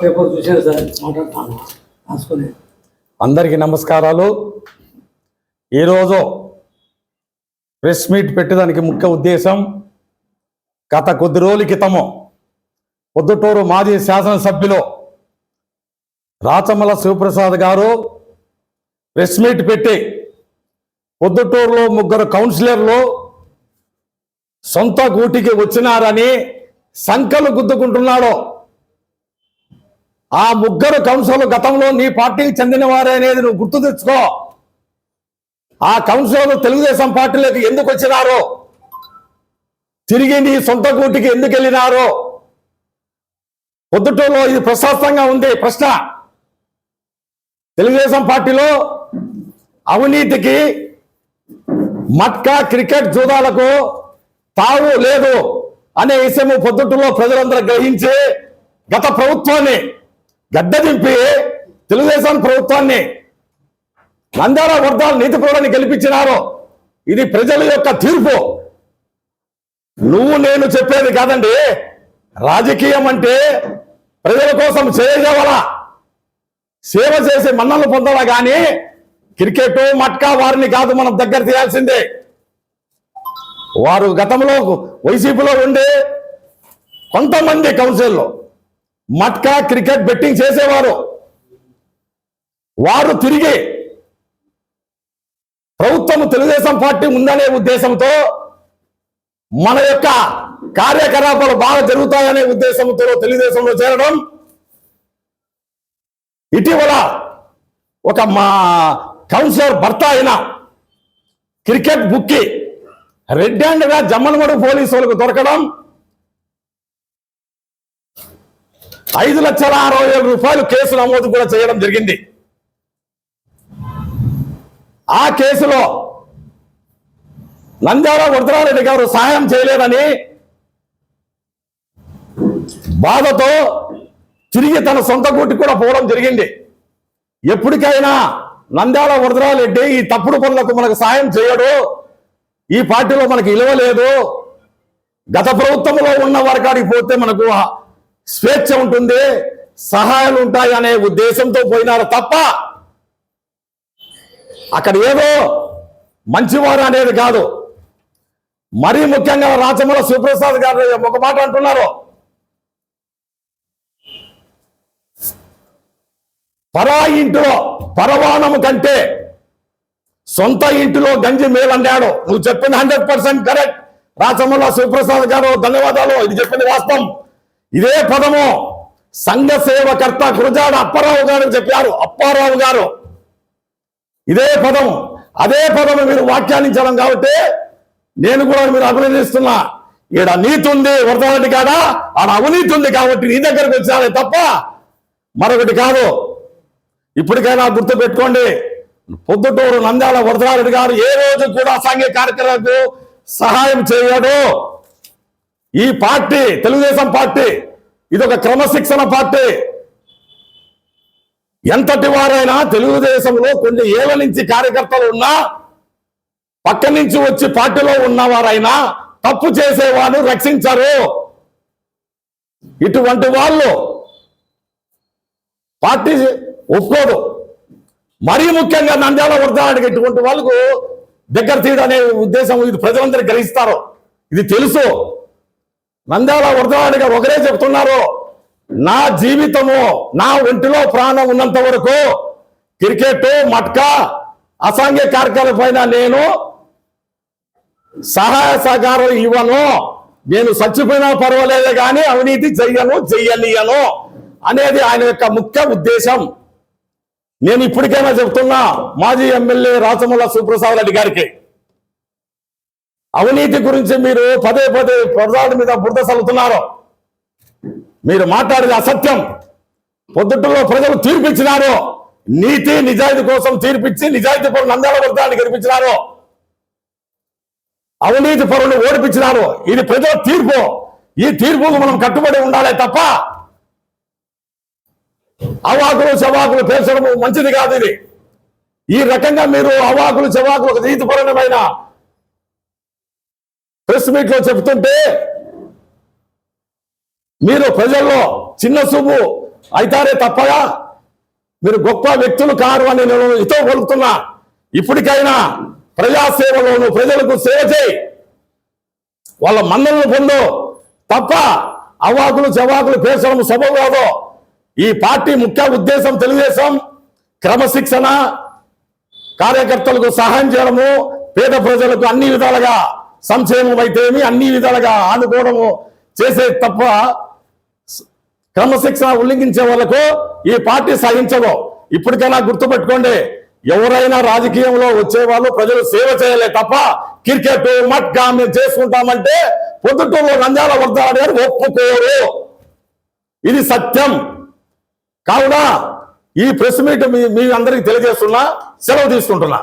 Paper చూసాను sir మాట్లాడతాను రాసుకొని. అందరికీ నమస్కారాలు. ఈరోజు ప్రెస్ మీట్ పెట్టడానికి ముఖ్య ఉద్దేశం గత కొద్ది రోజుల క్రితము పొద్దుటూరు మాజీ శాసనసభ్యులు రాచమల శివప్రసాద్ గారు ప్రెస్ మీట్ పెట్టి పొద్దుటూరులో ముగ్గురు కౌన్సిలర్లు సొంత గూటికి వచ్చినారని సంకలు గుద్దుకుంటున్నాడు. ఆ ముగ్గురు కౌన్సిల్ గతంలో నీ పార్టీకి చెందిన వారే అనేది నువ్వు గుర్తు తెచ్చుకో. ఆ కౌన్సిలర్ తెలుగుదేశం పార్టీలోకి ఎందుకు వచ్చినారో? తిరిగి నీ సొంత గూటికి ఎందుకు వెళ్ళినారో? పొద్దుటూరులో ఇది ప్రశాస్తంగా ఉంది. ప్రశ్న. తెలుగుదేశం పార్టీలో అవినీతికి మట్కా క్రికెట్ జూదాలకు తావు లేదు అనే విషయము పొద్దుటూరులో ప్రజలందరూ గ్రహించి గత ప్రభుత్వాన్ని గడ్డ దింపి తెలుగుదేశం ప్రభుత్వాన్ని నంద్యాల వర్గాల నీతి పౌరాన్ని గెలిపించినారు. ఇది ప్రజల యొక్క తీర్పు. నువ్వు నేను చెప్పేది కాదండి. రాజకీయం అంటే ప్రజల కోసం చేయగలవా సేవ చేసి మన్నలు పొందాలా కానీ క్రికెట్ మట్కా వారిని కాదు మనం దగ్గర తీయాల్సిందే. వారు గతంలో వైసీపీలో ఉండే కొంతమంది కౌన్సిల్లో మట్కా క్రికెట్ బెట్టింగ్ చేసేవారు. వారు తిరిగి ప్రభుత్వం తెలుగుదేశం పార్టీ ఉందనే ఉద్దేశంతో మన యొక్క కార్యకలాపాలు బాగా జరుగుతాయనే ఉద్దేశంతో తెలుగుదేశంలో చేరడం. ఇటీవల ఒక మా కౌన్సిలర్ భర్త అయిన క్రికెట్ బుక్కి రెడ్ హ్యాండ్గా జమ్మలమడు పోలీసు వాళ్ళకు దొరకడం. ఐదు లక్షల అరవై వేల రూపాయలు కేసు నమోదు కూడా చేయడం జరిగింది. ఆ కేసులో నంద్యాల వరదరారెడ్డి గారు సహాయం చేయలేదని బాధతో తిరిగి తన సొంత గూటికి కూడా పోవడం జరిగింది. ఎప్పటికైనా నంద్యాల వరదరారెడ్డి ఈ తప్పుడు పనులకు మనకు సాయం చేయడు. ఈ పార్టీలో మనకి ఇలవలేదు గత ప్రభుత్వంలో ఉన్న వారికాడికి పోతే మనకు స్వేచ్ఛ ఉంటుంది సహాయాలు ఉంటాయి అనే ఉద్దేశంతో పోయినారు తప్ప అక్కడ ఏదో మంచివారు అనేది కాదు. మరీ ముఖ్యంగా రాచమల శివప్రసాద్ గారు ఒక మాట అంటున్నారు. పరా ఇంటిలో పరవాణము కంటే సొంత ఇంటిలో గంజి మేలన్నాడు నువ్వు చెప్పింది hundred percent correct. Rachamalla Sivaprasad garu ధన్యవాదాలు. ఇది చెప్పింది వాస్తవం. ఇదే పదము. సంఘ సేవకర్త గురజాడ అప్పారావు గారు చెప్పారు. అప్పారావు గారు. ఇదే పదము. అదే పదము మీరు వ్యాఖ్యానించడం కాబట్టి నేను కూడా మీరు అభినందిస్తున్నా. ఈడ నీతి ఉంది వరదరెడ్డి కాదా? ఆడ అవినీతి ఉంది కాబట్టి నీ దగ్గరకు వచ్చానే తప్ప మరొకటి కాదు. ఇప్పటికైనా గుర్తు పెట్టుకోండి పొద్దుటూరు నంద్యాల వరదరారెడ్డి గారు ఏ రోజు కూడా సాంఘిక కార్యక్రమాలకు సహాయం చేయడు. ఈ పార్టీ తెలుగుదేశం పార్టీ ఇది ఒక క్రమశిక్షణ పార్టీ. ఎంతటి వారైనా తెలుగుదేశంలో కొన్ని ఏళ్ళ నుంచి కార్యకర్తలు ఉన్నా పక్క నుంచి వచ్చి పార్టీలో ఉన్నవారైనా తప్పు చేసేవారు రక్షించరు. ఇటువంటి వాళ్ళు పార్టీ ఒప్పుకోదు మరీ ముఖ్యంగా నంద్యాల వృద్ధానికి ఇటువంటి వాళ్ళకు దగ్గర తీయడం అనే ఉద్దేశం ఇది ప్రజలందరూ గ్రహిస్తారు. ఇది తెలుసు. నంద్యాల వృద్ధవాడి గారు ఒకరే చెప్తున్నారు నా జీవితము నా ఒంటిలో ప్రాణం ఉన్నంత వరకు క్రికెట్ మట్కా అసాంఘ్య కార్యక్రమాల పైన నేను సహాయ సహకారం ఇవ్వను. నేను చచ్చిపోయినా పర్వాలేదు కానీ అవినీతి చెయ్యను చెయ్యనియను అనేది ఆయన యొక్క ముఖ్య ఉద్దేశం. నేను ఇప్పటికైనా చెప్తున్నా మాజీ ఎమ్మెల్యే రాచమల్ల సుప్రసాద్ రెడ్డి గారికి. అవినీతి గురించి మీరు పదే పదే ప్రజల మీద బురద చల్లుతున్నారు. మీరు మాట్లాడేది అసత్యం. పొద్దుట్లో ప్రజలు తీర్పిచ్చినారు. నీతి నిజాయితీ కోసం తీర్పిచ్చి నిజాయితీ పరులు నందాల వర్గాన్ని గెలిపించినారు. అవినీతి పరులు ఓడిపించినారు. ఇది ప్రజల తీర్పు. ఈ తీర్పుకు మనం కట్టుబడి ఉండాలి తప్ప అవాకులు చవాకులు పేర్చడం మంచిది కాదు ఇది. ఈ రకంగా మీరు అవాకులు చవాకులు నీతిపరమైన ప్రెస్ మీట్లో చెప్తుంటే మీరు ప్రజల్లో చిన్న చూపు అయితారే తప్పగా మీరు గొప్ప వ్యక్తులు కారు అని నేను ఇతో పలుకుతున్నా ఇప్పటికైనా ప్రజాసేవలోను ప్రజలకు సేవ చేయి. వాళ్ళ మన్నలను పొందు. తప్ప అవాకులు చవాకులు పేర్చడం సభ కాదు. ఈ పార్టీ ముఖ్య ఉద్దేశం తెలుగుదేశం. క్రమశిక్షణ కార్యకర్తలకు సహాయం చేయడము పేద ప్రజలకు అన్ని విధాలుగా సంక్షేమం అయితేమి అన్ని విధాలుగా ఆదుకోవడము చేసే తప్ప క్రమశిక్షణ ఉల్లంఘించే వాళ్ళకు ఈ పార్టీ సహించదు. ఇప్పటికైనా గుర్తుపెట్టుకోండి ఎవరైనా రాజకీయంలో వచ్చే వాళ్ళు ప్రజలు సేవ చేయలే తప్ప క్రికెట్ మట్గా మేము చేసుకుంటామంటే పొద్దుటూరులో నంద్యాల వర్దాడు గారు ఒప్పుకోరు. ఇది సత్యం. కావున ఈ ప్రెస్ మీట్ మీ మీ అందరికి తెలియజేస్తున్నా సెలవు తీసుకుంటున్నా.